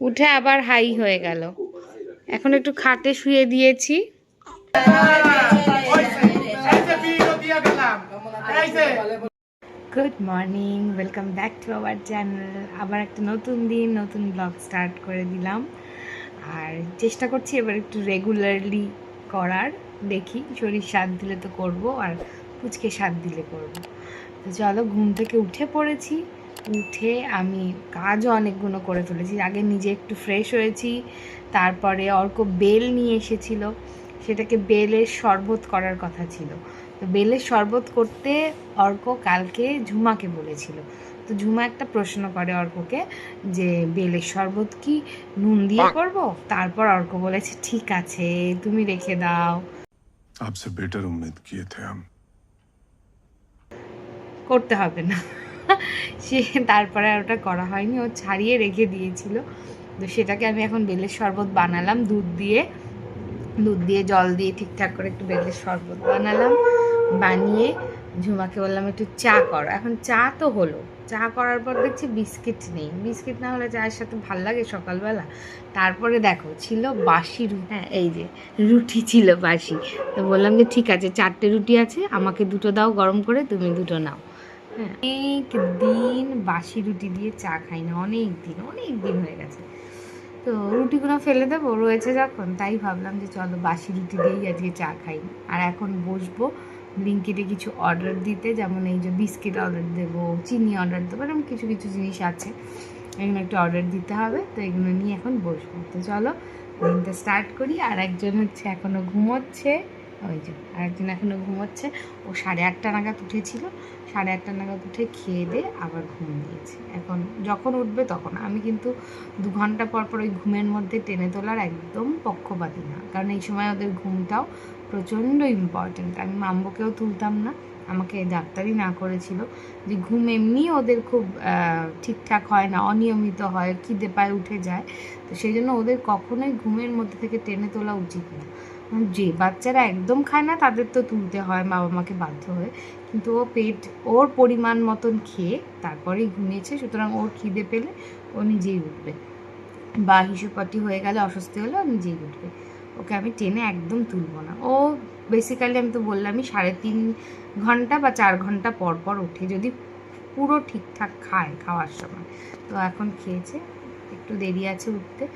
উঠে আবার হাই হয়ে গেল। এখন একটু খাটে শুয়ে দিয়েছি। Good morning welcome back to our channel আবার একটা নতুন দিন, নতুন ব্লগ স্টার্ট করে দিলাম। আর চেষ্টা করছি এবার একটু রেগুলারলি করার। দেখি, শরীর সাথ দিলে তো করব, আর পুচকে সাথ দিলে করব। তো চলো, ঘুম থেকে উঠে পড়েছি। উঠে আমি কাজও অনেকগুলো করে ফেলেছি আগে নিজে একটু ফ্রেশ হয়েছি তারপরে অর্ক বেল নিয়ে এসেছিল। সেটাকে বেলের শরবত করার কথা ছিল। তো বেলের শরবত করতে অর্ক কালকে ঝুমাকে বলেছিল। তো ঝুমা একটা প্রশ্ন করে অর্ককে যে বেলের শরবত কি নুন দিয়ে করব? তারপর অর্ক বলেছে ঠিক আছে তুমি রেখে দাও। আপসে বেটার উম্মেদ কিয়ে থে করতে হবে না। সে তারপরে আর ওটা করা হয়নি, ও ছাড়িয়ে রেখে দিয়েছিল। তো সেটাকে আমি এখন বেলের শরবত বানালাম, দুধ দিয়ে। দুধ দিয়ে জল দিয়ে ঠিকঠাক করে একটু বেলের শরবত বানালাম, বানিয়ে ঝুমাকে বললাম, একটু চা কর। এখন চা তো হলো। চা করার পর দেখছি বিস্কিট নেই। বিস্কিট না হলে চায়ের সাথে ভালো লাগে সকালবেলা? তারপরে দেখো, ছিল বাসি রুটি। হ্যাঁ এই যে, রুটি ছিল বাসি। তো বললাম যে, ঠিক আছে, চারটে রুটি আছে, আমাকে দুটো দাও গরম করে, তুমি দুটো নাও। অনেক দিন বাসি রুটি দিয়ে চা খাই না অনেক দিন অনেক দিন হয়ে গেছে। তো রুটিগুলো ফেলে দেবো, রয়েছে যখন, তাই ভাবলাম যে চলো বাসি রুটি দিয়েই আজকে চা খাই। আর এখন বসবো, ব্লিঙ্কিটে কিছু অর্ডার দিতে, যেমন এই যে বিস্কিট অর্ডার দেবো, চিনি অর্ডার দেবো, এরকম কিছু কিছু জিনিস আছে। এগুলো একটু অর্ডার দিতে হবে, তো এগুলো নিয়ে এখন বসবো। তো চলো দিনটা স্টার্ট করি, আর একজন হচ্ছে এখনও ঘুমোচ্ছে। ওই যে, আরেকজন এখনও ঘুমোচ্ছে। ও সাড়ে আটটা নাগাদ উঠেছিল। সাড়ে আটটা নাগাদ উঠে খেয়ে দিয়ে আবার ঘুম দিয়েছে। এখন যখন উঠবে তখন। আমি কিন্তু দু ঘণ্টা পর পর ওই ঘুমের মধ্যে টেনে তোলার একদম পক্ষপাতি না। কারণ এই সময় ওদের ঘুমটাও প্রচণ্ড ইম্পর্ট্যান্ট আমি মাম্বকেও তুলতাম না। আমাকে ডাক্তারই না করেছিল যে ঘুম এমনি ওদের খুব ঠিকঠাক হয় না, অনিয়মিত হয়, খিদে পায়, উঠে যায়। তো সেই জন্য ওদের কখনোই ঘুমের মধ্যে থেকে টেনে তোলা উচিত না। যে বাচ্চারা একদম খায় না, তাদের তো তুলতে হয় বাবা মাকে বাধ্য হয়ে। কিন্তু ও পেট, ওর পরিমাণ মতন খেয়ে তারপরেই ঘুমিয়েছে, সুতরাং ওর খিদে পেলে ও নিজেই উঠবে। বা হিসুপাটি হয়ে গেলে অস্বস্তি হলে ও নিজেই উঠবে। ওকে আমি টেনে একদম তুলবো না। ও বেসিক্যালি আমি তো বললামই, সাড়ে তিন ঘণ্টা বা চার ঘণ্টা পর পর ওঠে যদি পুরো ঠিকঠাক খায় খাওয়ার সময়। তো এখন খেয়েছে, একটু দেরি আছে উঠতে।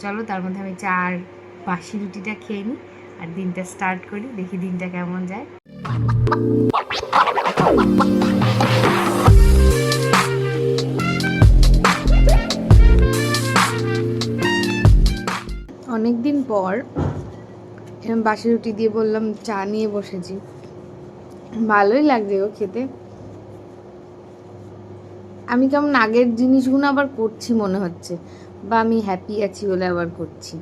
চলো, তার মধ্যে আমি চার বাসি রুটিটা খেয়ে নিই। আর দিনটা স্টার্ট করি দেখি দিনটা কেমন যায়। অনেক দিন পর এরকম বাসি রুটি দিয়ে বললাম চা নিয়ে বসেছি। ভালোই লাগছে গো খেতে। আমি কেমন আগের জিনিসগুলো আবার করছি মনে হচ্ছে বা আমি হ্যাপি আছি বলে আবার করছি।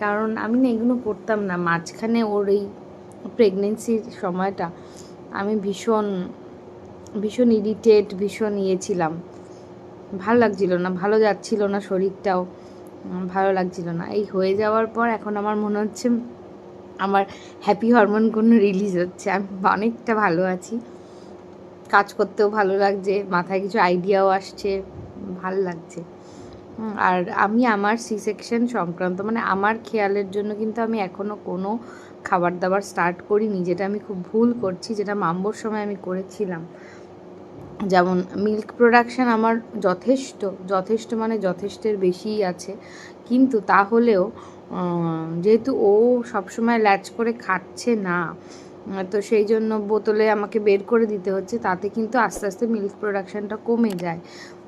কারণ আমি না এগুলো করতাম না। মাঝখানে ওর এই প্রেগনেন্সির সময়টা আমি ভীষণ ভীষণ ইরিটেট ভীষণ ইয়ে ছিলাম। ভালো লাগছিল না, ভালো যাচ্ছিল না শরীরটাও, ভালো লাগছিল না। এই হয়ে যাওয়ার পর এখন আমার মনে হচ্ছে আমার হ্যাপি হরমোন কোনো রিলিজ হচ্ছে। আমি অনেকটা ভালো আছি। কাজ করতেও ভালো লাগছে, মাথায় কিছু আইডিয়াও আসছে, ভালো লাগছে। আর আমি আমার সি সেকশন সংক্রান্ত মানে আমার খেয়ালের জন্য কিন্তু আমি এখনও কোনো খাবার দাবার স্টার্ট করিনি, যেটা আমি খুব ভুল করছি, যেটা মাম্বোর সময় আমি করেছিলাম। যেমন মিল্ক প্রোডাকশান আমার যথেষ্ট যথেষ্ট মানে যথেষ্টের বেশিই আছে। কিন্তু তাহলেও যেহেতু ও সবসময় ল্যাচ করে খাচ্ছে না, তো সেই জন্য বোতলে আমাকে বের করে দিতে হচ্ছে, তাতে কিন্তু আস্তে আস্তে মিল্ক প্রোডাকশানটা কমে যায়।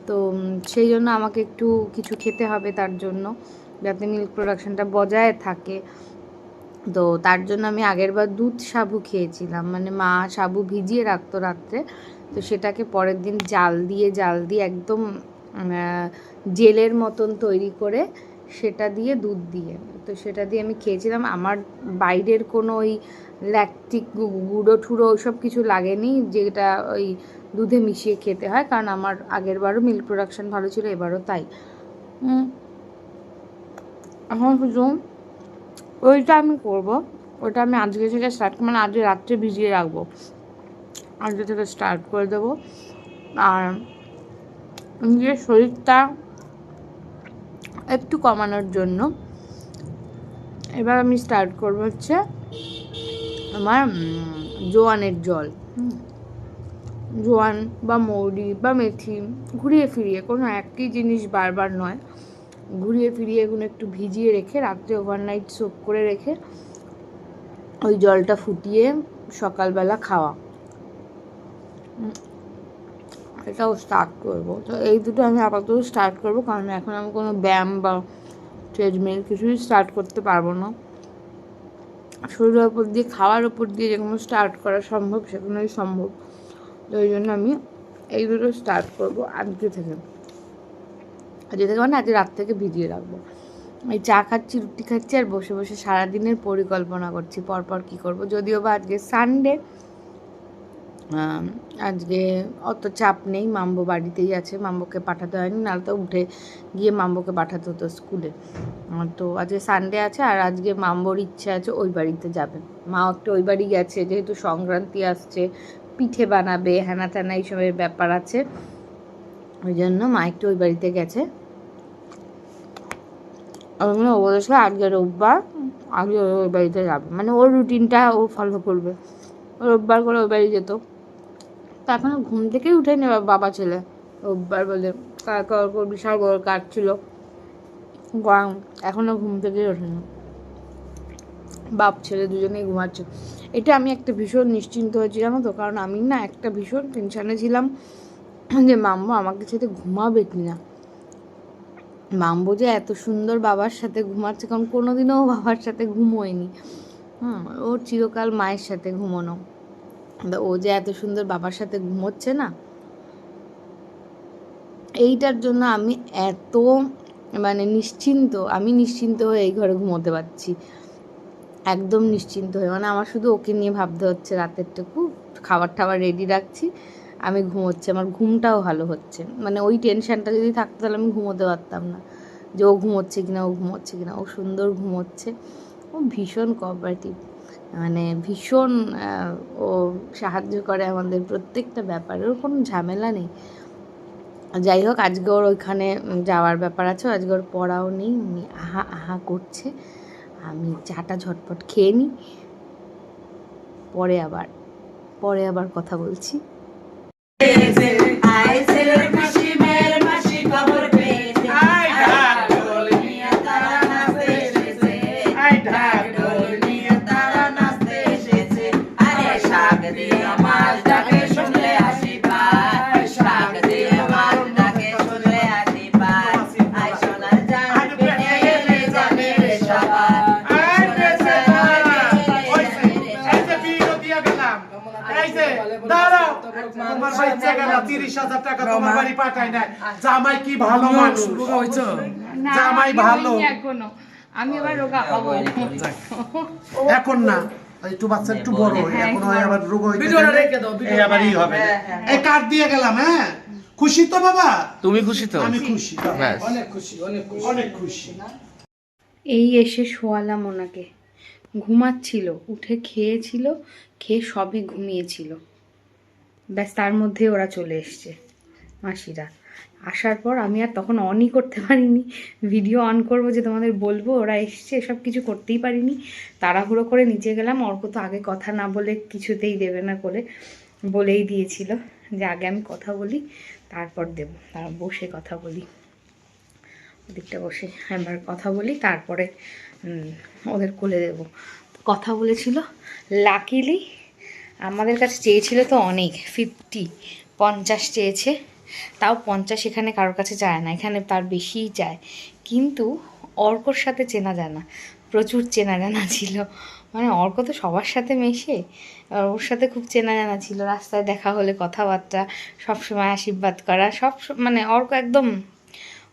তো সেই জন্য আমাকে একটু কিছু খেতে হবে তার জন্য, যাতে মিল্ক প্রোডাকশনটা বজায় থাকে। তো তার জন্য আমি আগেরবার দুধ সাবু খেয়েছিলাম। মানে মা সাবু ভিজিয়ে রাখতো রাত্রে, তো সেটাকে পরের দিন জাল দিয়ে জাল দিয়ে একদম জেলের মতন তৈরি করে সেটা দিয়ে দুধ দিয়ে, তো সেটা দিয়ে আমি খেয়েছিলাম। আমার বাইরের কোনো ওই ল্যাকটিক গুঁড়ো ঠুড়ো ওইসব কিছু লাগেনি, যেটা ওই দুধে মিশিয়ে খেতে হয়, কারণ আমার আগের বারও মিল্ক প্রোডাকশন ভালো ছিল, এবারও তাই। এখন শুধু ওইটা আমি করব ওটা আমি আজকে থেকে স্টার্ট মানে আজকে রাত্রে ভিজিয়ে রাখব। আজকে থেকে স্টার্ট করে দেবো। আর নিজের শরীরটা একটু কমানোর জন্য। এবার আমি স্টার্ট করব হচ্ছে আমার জোয়ানের জল। জোয়ান বা মৌরি বা মেথি ঘুরিয়ে ফিরিয়ে কোনো একই জিনিস বারবার নয় ঘুরিয়ে ফিরিয়ে এগুলো একটু ভিজিয়ে রেখে রাত্রে ওভারনাইট সোপ করে রেখে ওই জলটা ফুটিয়ে সকালবেলা খাওয়া। এটাও স্টার্ট করব। তো এই দুটো আমি আপাতত স্টার্ট করব কারণ এখন আমি কোনো ব্যায়াম বা ট্রেডমিল কিছুই স্টার্ট করতে পারব না। শরীরের উপর দিয়ে, খাওয়ার উপর দিয়ে যেগুলো স্টার্ট করা সম্ভব সেগুলোই সম্ভব। তো ওই জন্য আমি এই দুটো স্টার্ট করব আজকে থেকে। আজকে থেকে মানে আজকে রাত থেকে ভিজিয়ে রাখব। এই চা খাচ্ছি, রুটি খাচ্ছি, আর বসে বসে সারাদিনের পরিকল্পনা করছি, পরপর কি করব। যদিও বা আজকে সানডে আজকে অত চাপ নেই, মাম্বো বাড়িতেই আছে, মাম্বোকে পাঠাতে হয়নি, নাহলে তো উঠে গিয়ে মাম্বোকে পাঠাতে হতো স্কুলে। তো আজকে সানডে আছে, আর আজকে মাম্বোর ইচ্ছে আছে ওই বাড়িতে যাবে। মা একটু ওই বাড়ি গেছে, যেহেতু সংক্রান্তি আসছে, পিঠে বানাবে হ্যানা ত্যানা এইসবের ব্যাপার আছে, ওই জন্য মা একটু ওই বাড়িতে গেছে। ও বলেছিল আজকে রোববার, আজকে ওই বাড়িতে যাবে। মানে ওর রুটিনটা ও ফলো করবে। রোববার করে ওই বাড়ি যেত। তা এখনও ঘুম থেকেই উঠেনি বা- বাবা ছেলে। রোববার বলে বিশাল বড় কাজ ছিল গরম, এখনও ঘুম থেকেই ওঠেনি। বাপ ছেলে দুজনেই ঘুমাচ্ছে। এটা আমি একটা ভীষণ নিশ্চিন্ত হয়েছি, জানো তো? কারণ আমি না একটা ভীষণ টেনশানে ছিলাম যে, মাম্মু, আমাকে সাথে ঘুমাবে কি না মাম্বু যে এত সুন্দর বাবার সাথে ঘুমাচ্ছে, কারণ কোনোদিনও বাবার সাথে ঘুমোয়নি। হুম ওর চিরকাল মায়ের সাথে ঘুমোনো। ও যে এত সুন্দর বাবার সাথে ঘুমোচ্ছে না, এইটার জন্য আমি এত মানে নিশ্চিন্ত, আমি নিশ্চিন্ত হয়ে এই ঘরে ঘুমোতে পারছি। একদম নিশ্চিন্ত হয়ে মানে আমার শুধু ওকে নিয়ে ভাবতে হচ্ছে রাতেরটুকু, খাবার টাবার রেডি রাখছি, আমি ঘুমোচ্ছি, আমার ঘুমটাও ভালো হচ্ছে। মানে ওই টেনশনটা যদি থাকতো তাহলে আমি ঘুমোতে পারতাম না। যে ও ঘুমোচ্ছে কিনা, ও ঘুমোচ্ছে কিনা, ও সুন্দর ঘুমোচ্ছে, ও ভীষণ কোঅপারেটিভ মানে ভীষণ ও সাহায্য করে আমাদের প্রত্যেকটা ব্যাপারে ওর কোনো ঝামেলা নেই। যাই হোক, আজকে ওর ওইখানে যাওয়ার ব্যাপার আছে আজকে ওর পড়াও নেই আহা আহা করছে। আমি চাটা ঝটপট খেয়ে নিই। পরে আবার পরে আবার কথা বলছি। জামাই কি ভালো মানুষ জামাই ভালো। আমি আবার রোগা হব। এখন না একটু বাচ্চা একটু বড় হয় হ্যাঁ, এখন হয় আবার রোগ এই আবার ই হবে। এই কার্ড দিয়ে গেলাম হ্যাঁ? খুশি তো বাবা? তুমি খুশি তো? আমি খুশি। অনেক খুশি অনেক খুশি অনেক খুশি। এই এসে শোয়ালাম ওনাকে। ঘুমাচ্ছিল উঠে খেয়েছিল খেয়ে সবে ঘুমিয়েছিল। ব্যাস, তার মধ্যে ওরা চলে এসছে, মাসিরা। আসার পর আমি আর তখন অনই করতে পারিনি। ভিডিও অন করব যে তোমাদের বলব, ওরা এসছে, এসব কিছু করতেই পারিনি। তাড়াহুড়ো করে নিচে গেলাম অর্ক তো আগে কথা না বলে কিছুতেই দেবে না করে বলেই দিয়েছিল যে আগে আমি কথা বলি, তারপর দেবো। তার বসে কথা বলি। ওদিকটা বসে একবার কথা বলি, তারপরে ওদের কোলে দেব। কথা বলেছিল, লাকিলি আমাদের কাছে চেয়েছিল তো অনেক ফিফটি পঞ্চাশ চেয়েছে। তাও পঞ্চাশ এখানে কারোর কাছে যায় না, এখানে তার বেশিই চায় কিন্তু অর্কর সাথে চেনা জানা, প্রচুর চেনা জানা ছিল। মানে অর্ক তো সবার সাথে মেশে, ওর সাথে খুব চেনা জানা ছিল, রাস্তায় দেখা হলে কথাবার্তা, সবসময় আশীর্বাদ করা, সব মানে অর্ক একদম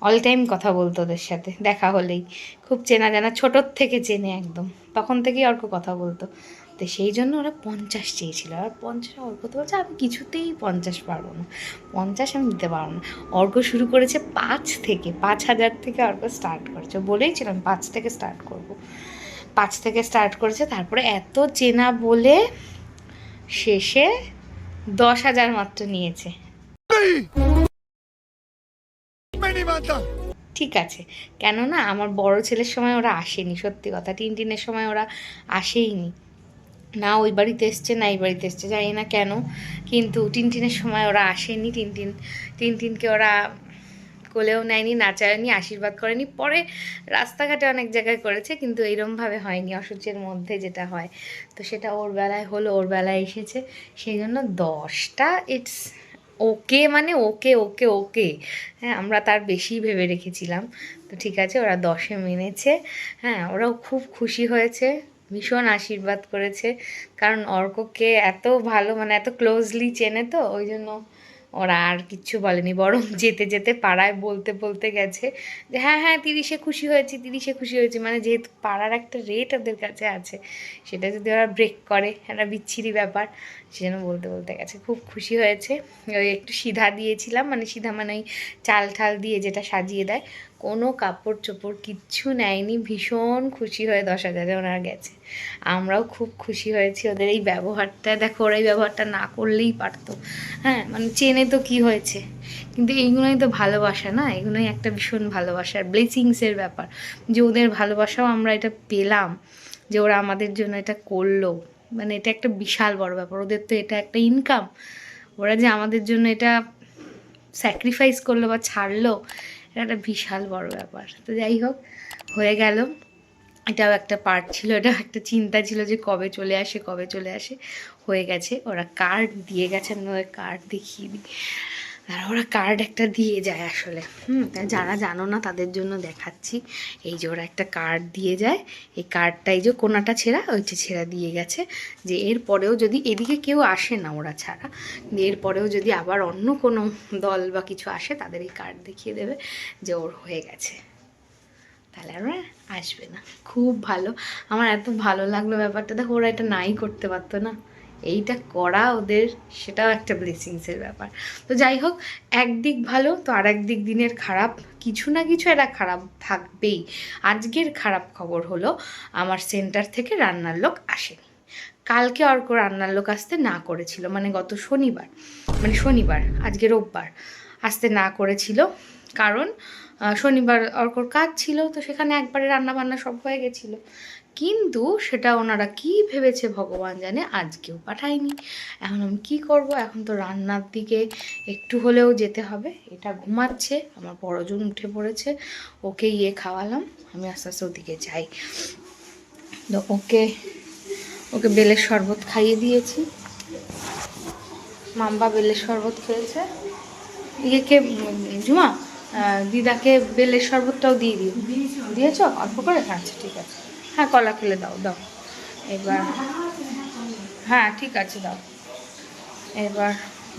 অল টাইম কথা বলতো ওদের সাথে, দেখা হলেই। খুব চেনা জানা, ছোটোর থেকে চেনে একদম, তখন থেকেই অর্ক কথা বলতো। তো সেই জন্য ওরা পঞ্চাশ চেয়েছিল। আর পঞ্চাশ অর্ক তো বলছে, আমি কিছুতেই পঞ্চাশ পারব না। পঞ্চাশ আমি দিতে পারব না। অর্ক শুরু করেছে পাঁচ থেকে, পাঁচ হাজার থেকে অর্ক স্টার্ট করেছে। বলেইছিলাম, পাঁচ থেকে স্টার্ট করব। পাঁচ থেকে স্টার্ট করেছে, তারপরে এত চেনা বলে শেষে দশ হাজার মাত্র নিয়েছে। ঠিক আছে, কেননা আমার বড় ছেলের সময় ওরা আসেনি, সত্যি কথা। টিনটিনের সময় ওরা আসেইনি। না, ওই বাড়িতে এসছে না, এই বাড়িতে এসছে, জানি না কেন। কিন্তু টিনটিনের সময় ওরা আসেনি, টিনটিন, টিনটিনকে ওরা কোলেও নেয়নি, নাচায়নি, আশীর্বাদ করেনি। পরে রাস্তাঘাটে অনেক জায়গায় করেছে, কিন্তু এইরমভাবে হয়নি অসুচের মধ্যে যেটা হয়। তো সেটা ওর বেলায় হলো, ওর বেলায় এসেছে। সেই জন্য দশটা ইটস ওকে মানে ওকে ওকে ওকে। হ্যাঁ আমরা তার বেশি ভেবে রেখেছিলাম। তো ঠিক আছে, ওরা দশে মেনেছে। হ্যাঁ ওরাও খুব খুশি হয়েছে। ভীষণ আশীর্বাদ করেছে। কারণ অর্ককে এত ভালো মানে এত ক্লোজলি চেনে তো, ওই জন্য ওরা আর কিচ্ছু বলেনি, বরং যেতে যেতে পাড়ায় বলতে বলতে গেছে যে হ্যাঁ হ্যাঁ তিরিশে খুশি হয়েছি, তিরিশে খুশি হয়েছি। মানে যেহেতু পাড়ার একটা রেট ওদের কাছে আছে, সেটা যদি ওরা ব্রেক করে, একটা বিচ্ছিরি ব্যাপার, সেজন্য বলতে বলতে গেছে। খুব খুশি হয়েছে। ওই একটু সিধা দিয়েছিলাম মানে সিধা মানে ওই চাল ঠাল দিয়ে যেটা সাজিয়ে দেয় কোনো কাপড় চোপড় কিচ্ছু নেয়নি। ভীষণ খুশি হয়ে দশ হাজারে ওনারা গেছে। আমরাও খুব খুশি হয়েছি ওদের এই ব্যবহারটা। দেখো, ওরা এই ব্যবহারটা না করলেই পারতো। হ্যাঁ মানে চেনে তো কি হয়েছে। কিন্তু এইগুলোই তো ভালোবাসা না? এগুলোই একটা ভীষণ ভালোবাসার ব্লেসিংসের ব্যাপার। যে ওদের ভালোবাসাও আমরা এটা পেলাম। যে ওরা আমাদের জন্য এটা করল। মানে এটা একটা বিশাল বড় ব্যাপার। ওদের তো এটা একটা ইনকাম ওরা যে আমাদের জন্য এটা স্যাক্রিফাইস করল বা ছাড়লো এটা একটা বিশাল বড় ব্যাপার। তো যাই হোক, হয়ে গেল। এটাও একটা পার্ট ছিল এটাও একটা চিন্তা ছিল যে কবে চলে আসে, কবে চলে আসে। হয়ে গেছে, ওরা কার্ড দিয়ে গেছে, আমি ওদের কার্ড দেখিয়ে দিই। আর ওরা কার্ড একটা দিয়ে যায় আসলে। হুম যারা জানো না, তাদের জন্য দেখাচ্ছি। এই যে ওরা একটা কার্ড দিয়ে যায়। এই কার্ডটা এই যে কোনাটা ছেঁড়া, ওই যে ছেঁড়া দিয়ে গেছে। যে এর পরেও যদি এদিকে কেউ আসে না ওরা ছাড়া এরপরেও যদি আবার অন্য কোনো দল বা কিছু আসে, তাদের এই কার্ড দেখিয়ে দেবে যে ওর হয়ে গেছে। তাহলে আর আসবে না। খুব ভালো। আমার এত ভালো লাগল ব্যাপারটা। দেখো, ওরা এটা নাই করতে পারতো না। এইটা করা ওদের সেটাও একটা ব্লেসিংসের ব্যাপার। তো যাই হোক, একদিক ভালো তো আর একদিক দিনের খারাপ। কিছু না কিছু একটা খারাপ থাকবেই। আজকের খারাপ খবর হলো, আমার সেন্টার থেকে রান্নার লোক আসেনি। কালকে অর্ক রান্নার লোক আসতে না করেছিল মানে গত শনিবার মানে শনিবার, আজকে রোববার আসতে না করেছিল। কারণ শনিবার অর্কর কাজ ছিল, তো সেখানে একবারে রান্না বান্না সব হয়ে গেছিল। কিন্তু সেটা ওনারা কি ভেবেছে ভগবান জানে আজকেও পাঠায়নি। এখন আমি কি করব? এখন তো রান্নার দিকে একটু হলেও যেতে হবে। এটা ঘুমাচ্ছে, আমার বড়জন উঠে পড়েছে, ওকে ইয়ে খাওয়ালাম, আমি আস্তে আস্তে ওদিকে যাই। তো ওকে ওকে বেলের শরবত খাইয়ে দিয়েছি। মাম্বা বেলের শরবত খেয়েছে। ইয়েকে, ঝুমা দিদাকে বেলের শরবতটাও দিয়ে দিও। দিয়েছ? অল্প করে? আচ্ছা ঠিক আছে। হ্যাঁ কলা খেলে দাও দাও। এবার হ্যাঁ ঠিক আছে দাও। এবার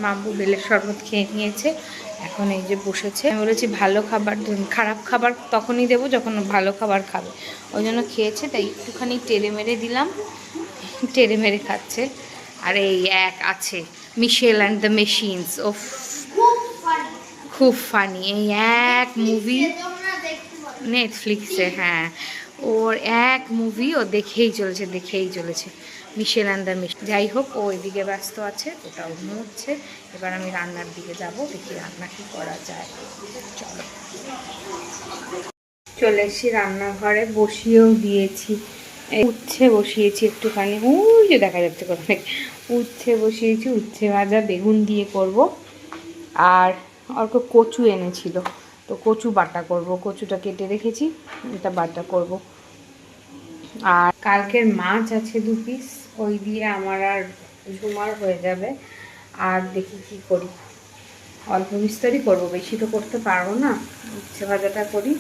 মাম্বু বেলের শরবত খেয়ে নিয়েছে। এখন এই যে বসেছে আমি বলেছি ভালো খাবার খারাপ খাবার তখনই দেবো যখন ভালো খাবার খাবে। ওই জন্য খেয়েছে তাই একটুখানি টেরে মেরে দিলাম। টেরে মেরে খাচ্ছে। আর এই এক আছে মিশেল অ্যান্ড দ্য মেশিনস ও খুব ফানি এই এক মুভি নেটফ্লিক্সে হ্যাঁ। ওর এক মুভি ও দেখেই চলেছে দেখেই চলেছে। মিশেল অ্যান্ড দ্য মিশ যাই হোক, ও এদিকে ব্যস্ত আছে, ওটাও ঘুমোচ্ছে। এবার আমি রান্নার দিকে যাব, দেখি রান্না কি করা যায়। চলো। চলে এসেছি রান্নাঘরে, বসিয়েও দিয়েছি। উচ্ছে বসিয়েছি একটুখানি। ওই যে দেখা যাচ্ছে কোথায়। উচ্ছে বসিয়েছি, উচ্ছে ভাজা, বেগুন দিয়ে করব। আর অল্প কচু এনেছিল। তো কচু বাটা করব, কচুটা কেটে রেখেছি, এটা বাটা করব। আর কালকের মাছ আছে দু পিস ওই দিয়ে আমার আর ঝুমার হয়ে যাবে। আর দেখি কি করি। অল্প বিস্তরই করব, বেশি তো করতে পারব না। উচ্ছে ভাজাটা করি।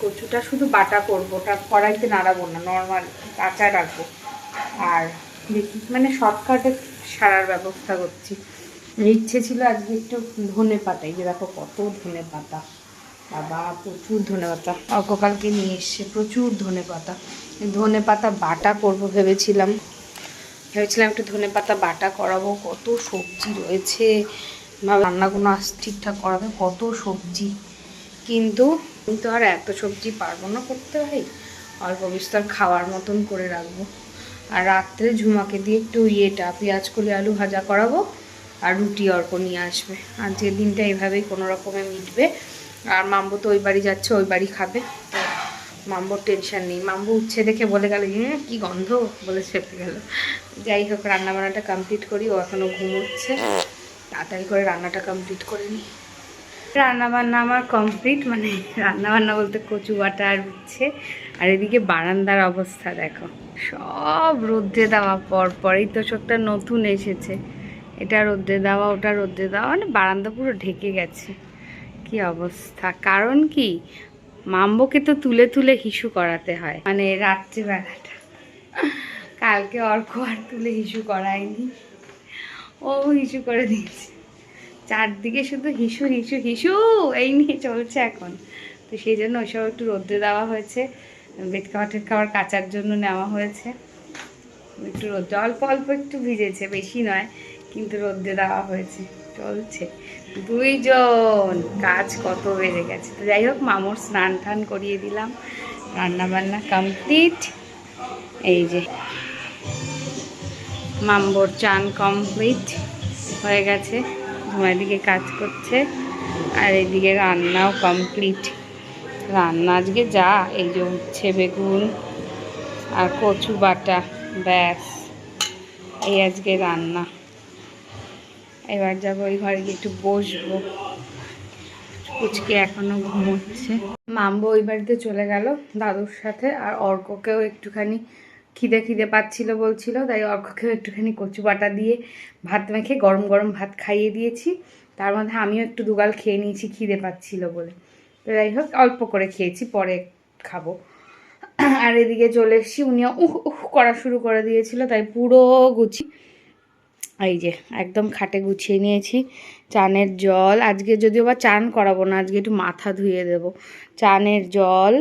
কচুটা শুধু বাটা করব, ওটা কড়াইতে নাড়াবো না নর্মাল কাঁচা রাখব। আর দেখি মানে শর্টকাটে সারার ব্যবস্থা করছি। ইচ্ছে ছিল আজকে একটু ধনে পাতা যে দেখো কত ধনে পাতা। বাবা, প্রচুর ধনে পাতা। অল্পকালকে নিয়ে এসছে, প্রচুর ধনে পাতা। ধনে পাতা বাটা করব ভেবেছিলাম। ভেবেছিলাম একটু ধনে পাতা বাটা করাবো, কত সবজি রয়েছে। রান্নাগুলো ঠিকঠাক করাবে, কত সবজি। কিন্তু আমি তো আর এত সবজি পারব না করতে ভাই। অল্প বিস্তর খাওয়ার মতন করে রাখব। আর রাত্রে ঝুমাকে দিয়ে একটু ইয়েটা, পেঁয়াজ কলি, আলু ভাজা করাবো। আর রুটি অর্ক নিয়ে আসবে। আর যে দিনটা এইভাবেই কোনো রকমে মিটবে আর মাম্বু তো ওই বাড়ি যাচ্ছে ওই বাড়ি খাবে। তো মাম্বুর টেনশন নেই। মাম্বু উচ্ছে দেখে বলে গেল "ইয়ে, কী গন্ধ? বলে চেপে গেল। যাই হোক রান্নাবান্নাটা কমপ্লিট করি ও এখনও ঘুমোচ্ছে। তাড়াতাড়ি করে রান্নাটা কমপ্লিট করে নিই। রান্নাবান্না আমার কমপ্লিট মানে রান্নাবান্না বলতে কচু বাটা আর উচ্ছে। আর এদিকে বারান্দার অবস্থা দেখো। সব রোদ্রে দেওয়া পর পরেই তো সবটা নতুন এসেছে। এটা রোদ্রে দেওয়া, ওটা রোদ্রে দেওয়া মানে বারান্দা পুরো ঢেকে গেছে। কি অবস্থা? কারণ কি? মাম্বকে তো তুলে তুলে হিসু করাতে হয়। মানে রাত্রিবেলাটা। কালকে অর্ক আর তুলে হিসু করায়নি। ও হিসু করে দিয়েছে। চারদিকে শুধু হিসু হিসু হিসু, এই নিয়ে চলছে এখন। তো সেই জন্য ওইসব একটু রোদ্রে দেওয়া হয়েছে। বেড টেড খাবার কাচার জন্য নেওয়া হয়েছে। একটু রোদ্রে অল্প অল্প একটু ভিজেছে, বেশি নয়। কিন্তু রোদ্রে দেওয়া হয়েছে। চলছে। দুইজন। কাজ কত বেড়ে গেছে। তো যাই হোক, মামুর স্নান টান করিয়ে দিলাম। রান্না বান্না কমপ্লিট। এই যে মাম্বোর চান কমপ্লিট। হয়ে গেছে। তোমার দিকে কাজ করছে। আর এদিকে রান্নাও কমপ্লিট। রান্না আজকে যা, এই যে উচ্ছে, বেগুন আর কচু বাটা, ব্যাস। এই আজকে রান্না। এবার যাব, ওই ঘরে গিয়ে একটু বসবো। কুচকে এখনও ঘুমোচ্ছে। মাম্বো ওই বাড়িতে চলে গেল দাদুর সাথে, আর অর্ককেও একটুখানি খিদে খিদে পাচ্ছিল বলছিল, তাই অর্ককেও একটুখানি কচু বাটা দিয়ে ভাত মেখে গরম গরম ভাত খাইয়ে দিয়েছি। তার মধ্যে আমিও একটু দুগাল খেয়ে নিয়েছি, খিদে পাচ্ছিল বলে। তো যাই হোক, অল্প করে খেয়েছি, পরে খাব। আর এদিকে চলে এসেছি, উনিও উহ উহ করা শুরু করে দিয়েছিল, তাই পুরো গুছি এই যে, একদম খাটে গুছিয়ে নিয়েছি। চানের জল, আজকে যদিও বা চান করাবো না, আজকে একটু মাথা ধুয়ে দেব। চানের জল,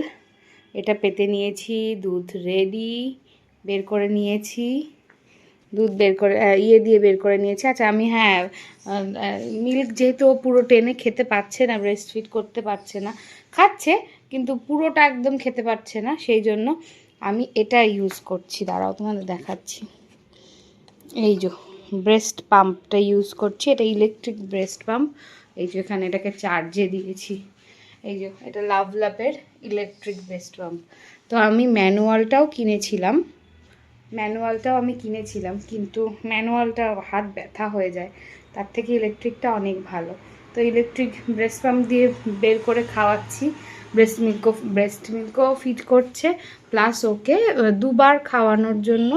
এটা পেতে নিয়েছি, দুধ রেডি বের করে নিয়েছি। দুধ বের করে ইয়ে দিয়ে বের করে নিয়েছি। আচ্ছা আমি হ্যাঁ মিল্ক যেহেতু পুরো টেনে খেতে পারছে না ব্রেস্ট ফিট করতে পারছে না, খাচ্ছে, কিন্তু পুরোটা একদম খেতে পারছে না, সেই জন্য আমি এটা ইউজ করছি। দাঁড়াও, তোমাদের দেখাচ্ছি। এই যে ব্রেস্ট পাম্পটা ইউজ করছি, এটা ইলেকট্রিক ব্রেস্ট পাম্প। এই যে এখানে এটাকে চার্জে দিয়েছি। এই যে এটা লাভ লাভের ইলেকট্রিক ব্রেস্ট পাম্প। তো আমি ম্যানুয়ালটাও কিনেছিলাম। ম্যানুয়ালটাও আমি কিনেছিলাম, কিন্তু ম্যানুয়ালটা হাত ব্যথা হয়ে যায়। তার থেকে ইলেকট্রিকটা অনেক ভালো। তো ইলেকট্রিক ব্রেস্ট পাম্প দিয়ে বের করে খাওয়াচ্ছি। ব্রেস্ট মিল্কও ব্রেস্ট মিল্কও ফিট করছে। প্লাস ওকে দুবার খাওয়ানোর জন্য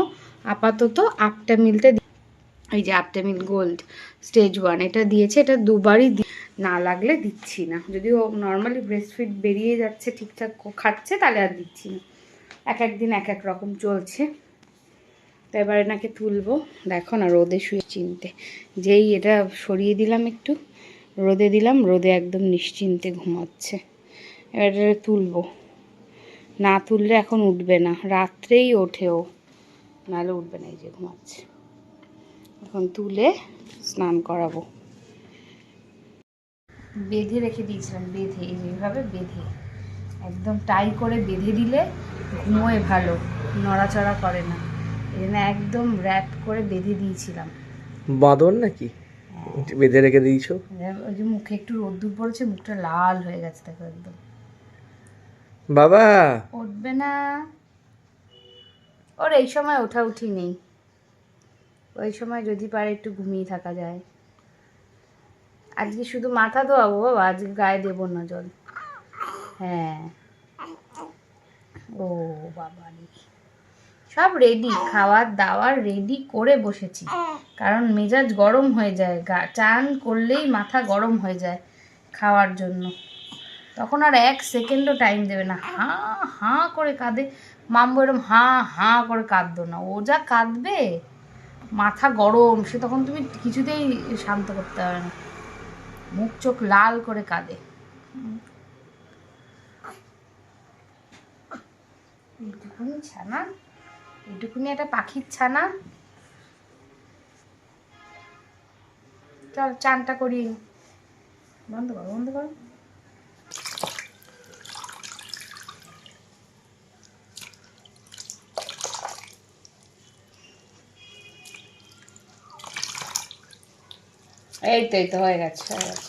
আপাতত আপটা মিলতে এই যে আপটা মিল গোল্ড স্টেজ ওয়ান এটা দিয়েছে, এটা দুবারই না লাগলে দিচ্ছি না। যদি ও নর্মালি ব্রেস্ট ফিট বেরিয়ে যাচ্ছে, ঠিকঠাক খাচ্ছে, তাহলে আর দিচ্ছি না। এক এক দিন এক এক রকম চলছে। তো এবার এনাকে তুলবো। দেখো না, রোদে শুয়ে চিনতে। যেই এটা সরিয়ে দিলাম একটু, রোদে দিলাম, রোদে একদম নিশ্চিন্তে ঘুমাচ্ছে। এবার এটা তুলবো। না তুললে এখন উঠবে না। রাত্রেই ওঠেও নাহলে উঠবে না, এই যে ঘুমাচ্ছে। এখন তুলে স্নান করাবো। বেঁধে রেখে দিয়েছিলাম বেঁধে এইভাবে বেঁধে। একদম টাই করে বেঁধে দিলে ঘুমোয় ভালো নড়াচড়া করে না। এই জন্য একদম র্যাপ করে বেঁধে দিয়েছিলাম। বাঁদর নাকি? বেঁধে রেখে দিয়েছ? ওই যে মুখে একটু রোদ্দুর পড়েছে মুখটা লাল হয়ে গেছে দেখো একদম। বাবা! উঠবে না। ওর এই সময় ওঠা উঠি নেই। ওই সময় যদি পারে একটু ঘুমিয়ে থাকা যায়। আজকে শুধু মাথা ধোয়াবো বাবা, আজকে গায়ে দেবো না জল। হ্যাঁ। ও বাবা সব রেডি খাওয়ার দাওয়ার রেডি করে বসেছি। কারণ মেজাজ গরম হয়ে যায়, গা, চান করলেই মাথা গরম হয়ে যায় খাওয়ার জন্য। তখন আর এক সেকেন্ডও টাইম দেবে না। হাঁ হাঁ করে কাঁদে। মাম্বো এরম হাঁ হাঁ করে কাঁদতো না। ও যা কাঁদবে। মাথা গরম, সে তখন তুমি কিছুতেই শান্ত করতে পারবে না। মুখ চোখ লাল করে কাঁদে। এইটুকুনি ছানা, এইটুকুনি একটা পাখির ছানা। চল, চানটা করি বন্ধ করো বন্ধ করো। এই তো এই তো হয়ে গেছে হয়ে গেছে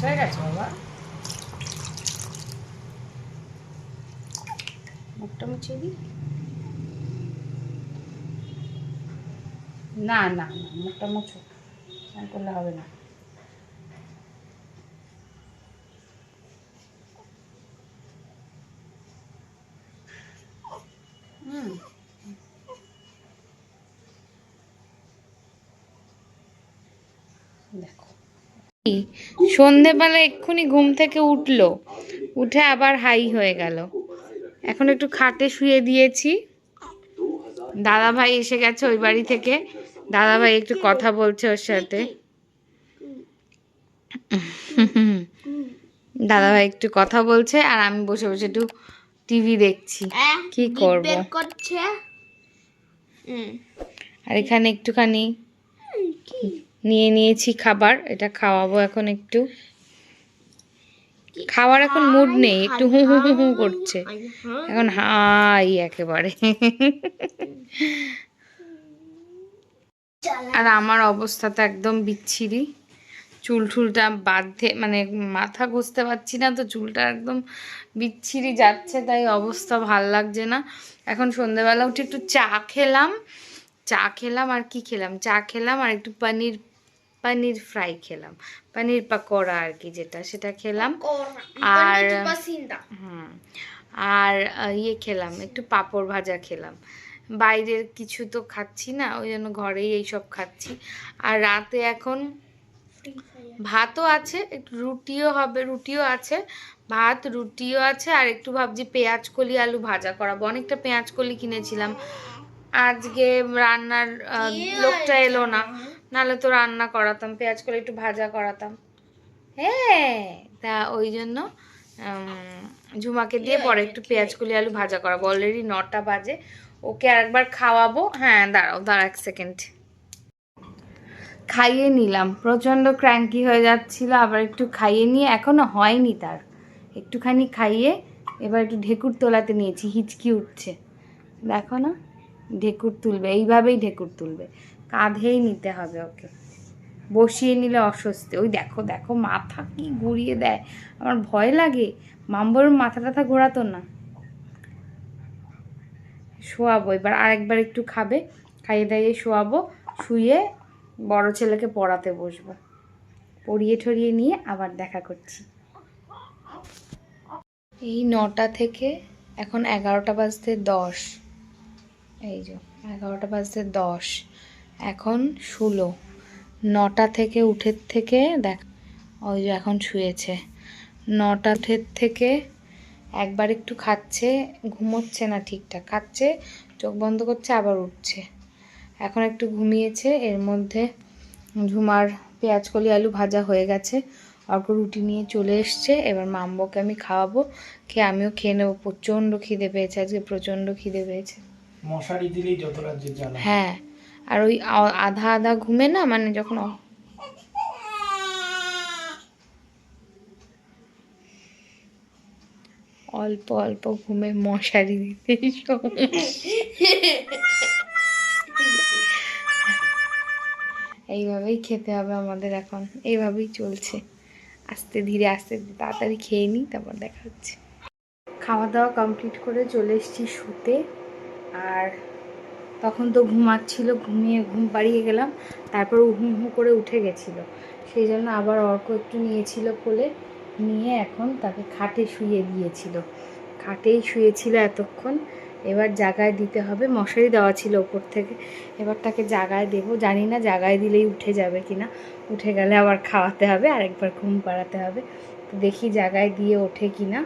হয়ে গেছে বাবা মুখটা মুছিয়ে দিই? না না না মুখটা মুছো। স্নান করলে হবে না। হুম। দেখো। সন্ধেবেলা এক্ষুনি ঘুম থেকে উঠল। উঠে আবার হাই হয়ে গেল। এখন একটু খাটে শুয়ে দিয়েছি। দাদা ভাই এসে গেছে ওই বাড়ি থেকে। দাদা ভাই একটু কথা বলছে ওর সাথে। দাদা ভাই একটু কথা বলছে আর আমি বসে বসে একটু টিভি দেখছি। কি করব? করছে। আর এখানে একটুখানি নিয়ে নিয়েছি খাবার। এটা খাওয়াবো এখন একটু। খাওয়ার এখন মুড নেই একটু হু হু হু হু করছে। এখন হাই একেবারে। আর আমার অবস্থা তো একদম বিচ্ছিরি। চুল টুলটা বাঁধে মানে মাথা ঘষতে পারছি না তো চুলটা একদম বিচ্ছিরি যাচ্ছে তাই অবস্থা ভালো লাগছে না। এখন সন্ধেবেলা উঠে একটু চা খেলাম। চা খেলাম আর কি খেলাম? চা খেলাম আর একটু পনির পনির ফ্রাই খেলাম। পনির পাকোড়া আর কি যেটা সেটা খেলাম। আর হুম আর ইয়ে খেলাম একটু পাঁপড় ভাজা খেলাম। বাইরের কিছু তো খাচ্ছি না ওই জন্য ঘরেই এইসব খাচ্ছি। আর রাতে এখন ভাতও আছে একটু রুটিও হবে রুটিও আছে ভাত রুটিও আছে আর একটু ভাবছি পেঁয়াজ কলি আলু ভাজা করাবো। অনেকটা পেঁয়াজ কলি কিনেছিলাম। আজকে রান্নার লোকটা এলো না। নাহলে তো রান্না করাতাম, পেঁয়াজ কলি একটু ভাজা করাতাম। হ্যাঁ তা ওই জন্য ঝুমাকে দিয়ে পরে একটু পেঁয়াজ কলি আলু ভাজা করাবো। অলরেডি নটা বাজে, ওকে আরেকবার খাওয়াবো। হ্যাঁ দাঁড়াও দাঁড়া এক সেকেন্ড খাইয়ে নিলাম, প্রচণ্ড ক্র্যাঙ্কি হয়ে যাচ্ছিল, আবার একটু খাইয়ে নিয়ে, এখনও হয়নি তার। একটুখানি খাইয়ে, এবার একটু ঢেকুর তোলাতে নিয়েছি, হিচকি উঠছে। দেখো না, ঢেকুর তুলবে, এইভাবেই ঢেকুর তুলবে। কাঁধেই নিতে হবে ওকে। বসিয়ে নিলে অস্বস্তি। ওই দেখো দেখো, মাথা কি ঘুরিয়ে দেয়। আমার ভয় লাগে। মাম্বর মাথা টাথা ঘোরাতো না। শোয়াবো, এবার আরেকবার একটু খাবে। খাইয়ে দাইয়ে শোয়াবো, শুয়ে বড় ছেলেকে পড়াতে বসবো। পড়িয়ে ঠরিয়ে নিয়ে আবার দেখা করছি। এই নটা থেকে এখন এগারোটা বাজতে দশ। এই যে, এগারোটা বাজতে দশ। এখন শুলো নটা থেকে উঠের থেকে দেখ ওই যে এখন শুয়েছে। নটা উঠের থেকে একবার একটু খাচ্ছে ঘুমোচ্ছে না ঠিকঠাক। খাচ্ছে চোখ বন্ধ করছে আবার উঠছে। এখন একটু ঘুমিয়েছে এর মধ্যে ঝুমার পেঁয়াজ কলি আলু ভাজা হয়ে গেছে। অল্প রুটি নিয়ে চলে এসছে। এবার মাম্বকে আমি খাওয়াবো। খেয়ে আমিও খেয়ে নেব। প্রচণ্ড খিদে পেয়েছে আজকে প্রচণ্ড খিদে পেয়েছে। মশারি দিলেই যত রাজ্যের হ্যাঁ আর ওই আধা আধা ঘুমে না মানে যখন অল্প অল্প ঘুমে মশারি সময়। এইভাবেই খেতে হবে আমাদের এখন, এইভাবেই চলছে আস্তে ধীরে আস্তে তাড়াতাড়ি খেয়ে নিই, তারপর দেখা হচ্ছে খাওয়া দাওয়া কমপ্লিট করে চলে এসেছি শুতে, আর তখন তো ঘুমাচ্ছিল, ঘুমিয়ে ঘুম পাড়িয়ে গেলাম, তারপর হুম হু করে উঠে গেছিল। সেই জন্য আবার অর্ক একটু নিয়েছিল কোলে, নিয়ে এখন তাকে খাটে শুয়ে দিয়েছিল। খাটেই শুয়েছিল এতক্ষণ, এবার জাগায় দিতে হবে। মশারি দেওয়া ছিল ওপর থেকে। এবার তাকে জাগায় দেবো। জানি না জাগায় দিলেই উঠে যাবে কিনা। উঠে গেলে আবার খাওয়াতে হবে, আরেকবার ঘুম পাড়াতে হবে। তো দেখি জাগায় দিয়ে ওঠে কিনা।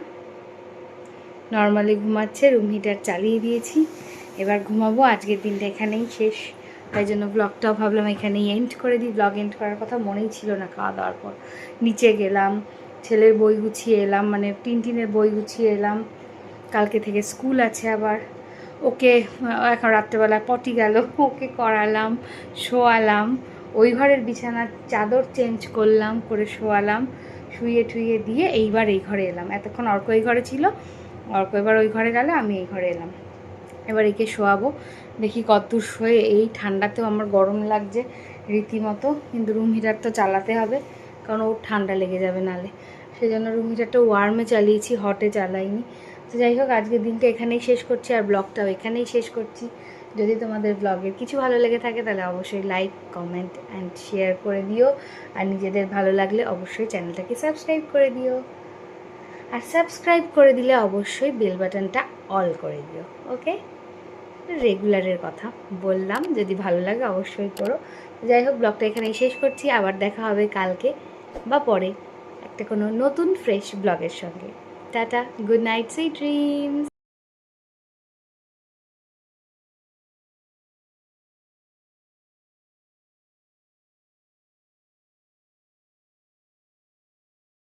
নর্মালি ঘুমাচ্ছে, রুম হিটার চালিয়ে দিয়েছি। এবার ঘুমাবো, আজকের দিনটা এখানেই শেষ। তাই জন্য ব্লগটাও ভাবলাম এখানেই এন্ড করে দিই। ব্লগ এন্ড করার কথা মনেই ছিল না খাওয়া দাওয়ার পর। নিচে গেলাম, ছেলের বই গুছিয়ে এলাম মানে টিনটিনের বই গুছিয়ে এলাম। কালকে থেকে স্কুল আছে আবার। ওকে, এখন রাত্রেবেলা পটি গেল, ওকে করালাম, শোয়ালাম। ওই ঘরের বিছানার চাদর চেঞ্জ করলাম, করে শোয়ালাম শুয়ে টুইয়ে দিয়ে এইবার এই ঘরে এলাম। এতক্ষণ অর্ক এই ঘরে ছিল, অর্ক এবার ওই ঘরে গেলে, আমি এই ঘরে এলাম। এবার একে শোয়াবো। দেখি কতদূর শোয়ে এই ঠান্ডাতেও আমার গরম লাগছে রীতিমতো। কিন্তু রুম হিটার তো চালাতে হবে, কারণ ওর ঠান্ডা লেগে যাবে নালে। সেই জন্য রুম হিটারটা ওয়ার্মে চালিয়েছি হটে চালাইনি। তো যাই হোক, আজকের দিনটা এখানেই শেষ করছি, আর ব্লগটাও এখানেই শেষ করছি। যদি তোমাদের ব্লগের কিছু ভালো লেগে থাকে, তাহলে অবশ্যই লাইক কমেন্ট অ্যান্ড শেয়ার করে দিও। আর নিজেদের ভালো লাগলে অবশ্যই চ্যানেলটাকে সাবস্ক্রাইব করে দিও। আর সাবস্ক্রাইব করে দিলে অবশ্যই বেল বাটনটা অল করে দিও ওকে রেগুলারের কথা বললাম, যদি ভালো লাগে অবশ্যই করো। যাই হোক ব্লগটা এখানেই শেষ করছি, আবার দেখা হবে কালকে বা পরে একটা কোনো নতুন ফ্রেশ ব্লগের সঙ্গে। টাটা গুড নাইট সেই ড্রিমস